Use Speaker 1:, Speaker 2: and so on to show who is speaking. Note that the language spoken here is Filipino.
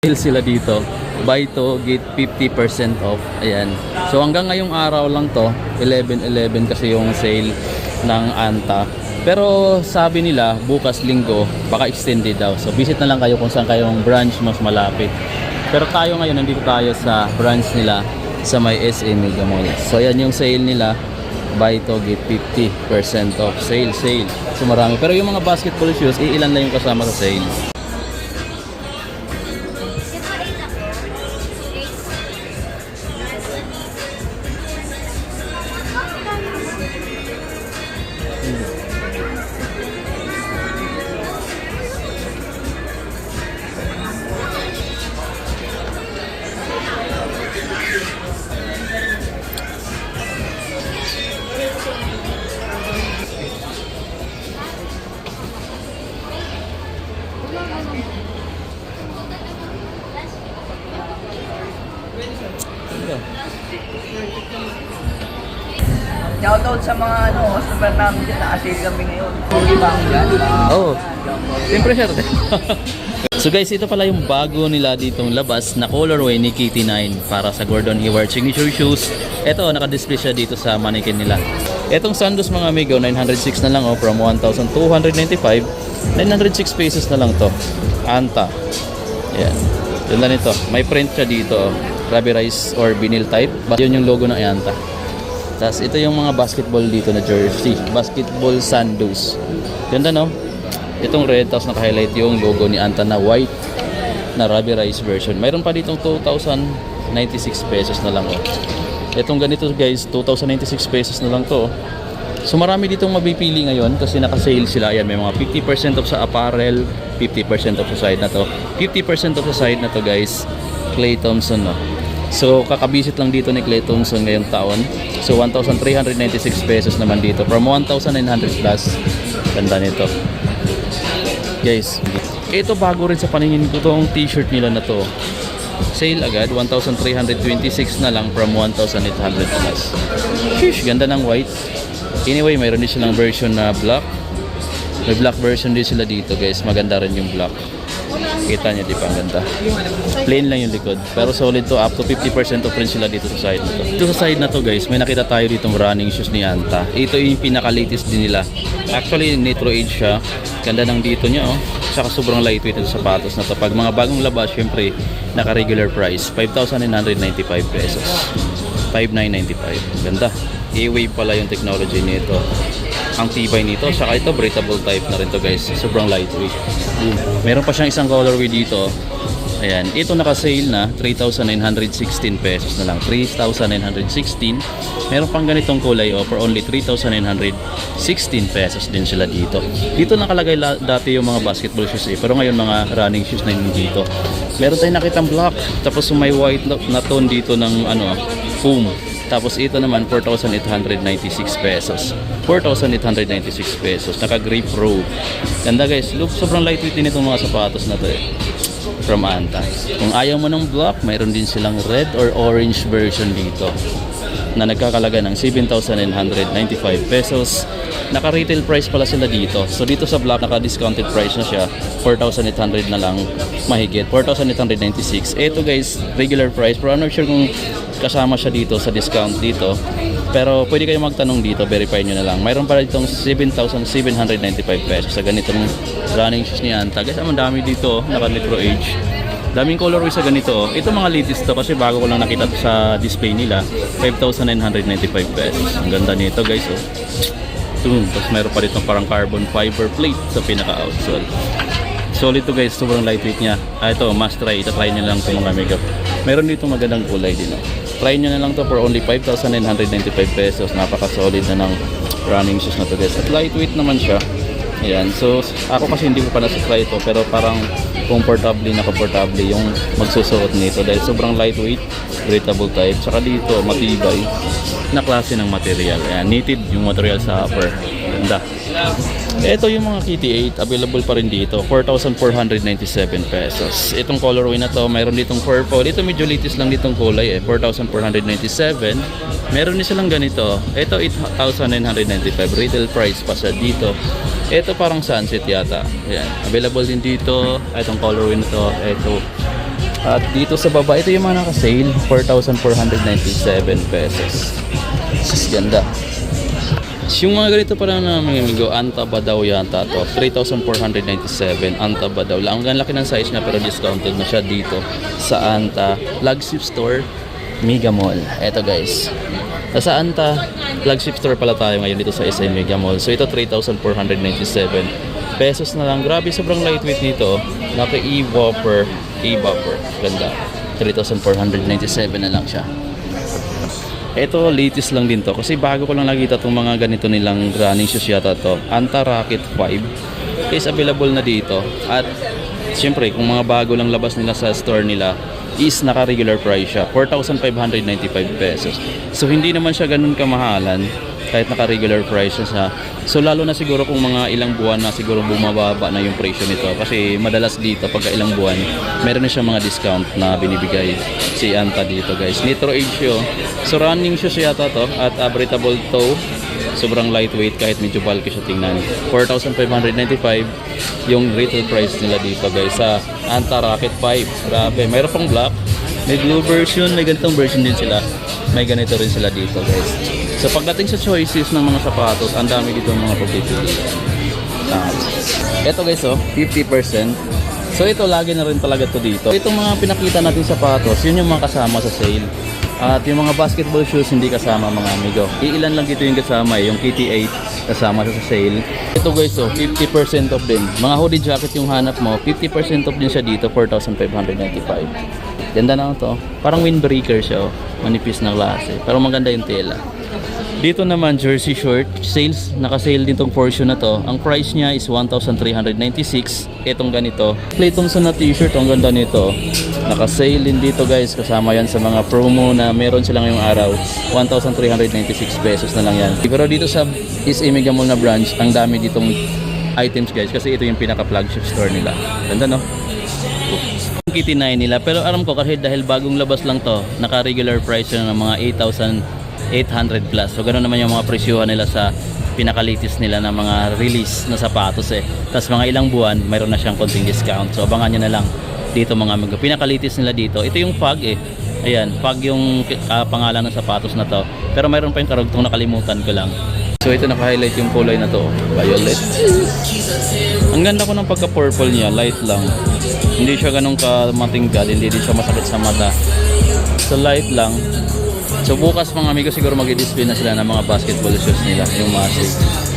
Speaker 1: sale sila dito. Buy to get 50% off. Ayan. So hanggang ngayong araw lang to, 11-11 kasi yung sale ng Anta. Pero sabi nila, bukas linggo, baka extended daw. So visit na lang kayo kung saan kayong branch mas malapit. Pero tayo ngayon, nandito tayo sa branch nila sa may SA Mega Mall. So ayan yung sale nila. Buy to get 50% off. Sale, sale. So marami. Pero yung mga basketball shoes, iilan lang yung kasama sa sale.
Speaker 2: Shoutout sa mga ano, customer namin dyan. Naka-sale kami ngayon. Okay ba ako dyan?
Speaker 1: Oo. Siyempre, sir. so guys, ito pala yung bago nila ditong labas na colorway ni Kitty 9 para sa Gordon Hayward signature shoes. Ito, naka-display siya dito sa mannequin nila. Etong Sandos mga amigo, 906 na lang oh, from 1,295. 906 pesos na lang to. Anta. Yan. Yun lang ito. May print siya dito. oh. Rubberized or vinyl type. Basta yun yung logo ng Anta. Tapos ito yung mga basketball dito na jersey. Basketball Sandos. Ganda no? Itong red tapos naka-highlight yung logo ni Anta na white na rubberized version. Mayroon pa ditong 2,096 pesos na lang oh. Itong ganito guys, 2,096 pesos na lang to. oh. So marami ditong mabipili ngayon kasi naka-sale sila. Ayan, may mga 50% off sa apparel, 50% off sa side na to. 50% off sa side na to guys, Clay Thompson no. So kakabisit lang dito ni Clay Thompson ngayong taon. So 1,396 pesos naman dito from 1,900 plus. Ganda nito. Guys, ito bago rin sa paningin ko tong t-shirt nila na to. Sale agad, 1,326 na lang from 1,800 plus. Sheesh, ganda ng white. Anyway, mayroon din silang version na black. May black version din sila dito guys. Maganda rin yung black. Kita niyo di ba ang ganda. Plain lang yung likod. Pero solid to up to 50% off rin sila dito sa side na to. Dito sa side na to guys, may nakita tayo ditong running shoes ni Anta. Ito yung pinaka-latest din nila. Actually, Nitro Age siya. Ganda ng dito niya oh. Saka sobrang lightweight yung sapatos na to. Pag mga bagong labas, syempre, naka-regular price. 5,995 pesos. 5,995. Ganda. A-Wave pala yung technology nito. Ang tibay nito. Saka ito, breathable type na rin to guys. Sobrang lightweight. Meron pa siyang isang colorway dito. Ayan. Ito naka-sale na. 3,916 pesos na lang. 3,916. Meron pang ganitong kulay oh, for only 3,916 pesos din sila dito. Dito nakalagay la- dati yung mga basketball shoes eh. Pero ngayon mga running shoes na yun dito. Meron tayong nakitang black. Tapos may white na, tone dito ng ano, foam. Tapos ito naman 4,896 pesos. 4,896 pesos. Naka Pro. Ganda guys. Look, sobrang lightweight din itong mga sapatos na to eh. From Anta. Kung ayaw mo ng black, mayroon din silang red or orange version dito na nagkakalaga ng 7,995 pesos. Naka-retail price pala sila dito. So dito sa black, naka-discounted price na siya. 4,800 na lang mahigit. 4,896. Ito guys, regular price. Pero I'm not sure kung kasama siya dito sa discount dito. Pero pwede kayo magtanong dito, verify nyo na lang. Mayroon pala ditong 7,795 pesos sa ganitong running shoes ni Anta. Guys, ang dami dito, naka-Nitro Age. Daming colorway sa ganito. oh. Ito mga latest to kasi bago ko lang nakita to sa display nila. 5,995 pesos. Ang ganda nito guys. Oh. Boom. Tapos mayroon pa dito parang carbon fiber plate sa pinaka-outsole. Solid to guys. Sobrang lightweight niya. Ah, ito, must try. Ita-try nyo lang ito mga mega. Meron dito magandang kulay din. Oh. Try nyo na lang to for only 5,995 pesos. Napaka-solid na ng running shoes na to guys. At lightweight naman siya. Ayan. So, ako kasi hindi ko pa nasa-try ito. Pero parang comfortably na comfortable yung magsusuot nito dahil sobrang lightweight, breathable type. Saka dito, matibay na klase ng material. Ayan, knitted yung material sa upper. Ganda. Ito yung mga Kitty 8, available pa rin dito. 4,497 pesos. Itong colorway na to, mayroon ditong purple. Ito medyo latest lang ditong kulay eh. 4,497. Meron din silang ganito. Ito 8,995. Retail price pa siya dito. Ito parang sunset yata. Ayan. Available din dito. Itong colorway na to. Ito. At dito sa baba, ito yung mga naka-sale, 4,497 pesos. Ganda. Yung mga ganito pa lang na mga amigo, Anta ba daw yata to? 3,497, Anta ba daw. Ang laki ng size niya pero discounted na siya dito sa Anta Flagship Store, Mega Mall. Eto guys. Sa Anta Flagship Store pala tayo ngayon dito sa SM Mega Mall. So ito 3,497 pesos na lang. Grabe, sobrang lightweight nito. Naka e-whopper, e-bopper. Ganda. 3,497 na lang siya. Ito, latest lang din to. Kasi bago ko lang nakita itong mga ganito nilang running shoes yata to. Anta Rocket 5 is available na dito. At syempre, kung mga bago lang labas nila sa store nila, is naka-regular price siya. 4,595 pesos. So, hindi naman siya ganun kamahalan kahit naka-regular price siya So lalo na siguro kung mga ilang buwan na siguro bumababa na yung presyo nito kasi madalas dito pagka ilang buwan meron na siya mga discount na binibigay si Anta dito guys. Nitro Age show. So running shoes yata to at breathable toe. Sobrang lightweight kahit medyo bulky siya tingnan. 4,595 yung retail price nila dito guys sa Anta Rocket 5. Grabe. Mayroon pang black. May blue version. May ganitong version din sila. May ganito rin sila dito guys. So pagdating sa choices ng mga sapatos, ang dami dito mga pagpipili. Ah, ito guys oh, 50%. So ito lagi na rin talaga to dito. Itong mga pinakita natin sapatos, yun yung mga kasama sa sale. At yung mga basketball shoes hindi kasama mga amigo. Iilan lang dito yung kasama, eh, yung KT8 kasama sa sale. Ito guys oh, 50% off din. Mga hoodie jacket yung hanap mo, 50% off din siya dito, 4,595. Ganda na to. Parang windbreaker siya oh. Manipis na klase. Pero maganda yung tela. Dito naman jersey short sales, naka-sale din tong portion na to. Ang price niya is 1,396. Itong ganito. Clay Thompson na t-shirt, ang ganda nito. Naka-sale din dito guys, kasama yan sa mga promo na meron sila ngayong araw. 1,396 pesos na lang yan. Pero dito sa is Mega Mall na branch, ang dami ditong items guys kasi ito yung pinaka flagship store nila. Ganda no? Kitty 9 nila pero alam ko kasi dahil bagong labas lang to naka regular price yun ng mga 8,800 plus. So ganoon naman yung mga presyuhan nila sa pinaka-latest nila na mga release na sapatos eh. Tapos mga ilang buwan mayroon na siyang konting discount. So abangan nyo na lang dito mga amigo. Pinaka-latest nila dito. Ito yung fog eh. Ayan fog yung ah, pangalan ng sapatos na to. Pero mayroon pa yung karugtong nakalimutan ko lang. So ito naka-highlight yung kulay na to. Violet. Ang ganda ko ng pagka-purple niya, light lang. Hindi siya ganun ka-matingkad, hindi din siya masakit sa mata. So light lang. So bukas mga amigo siguro mag-display na sila ng mga basketball shoes nila, yung Massive.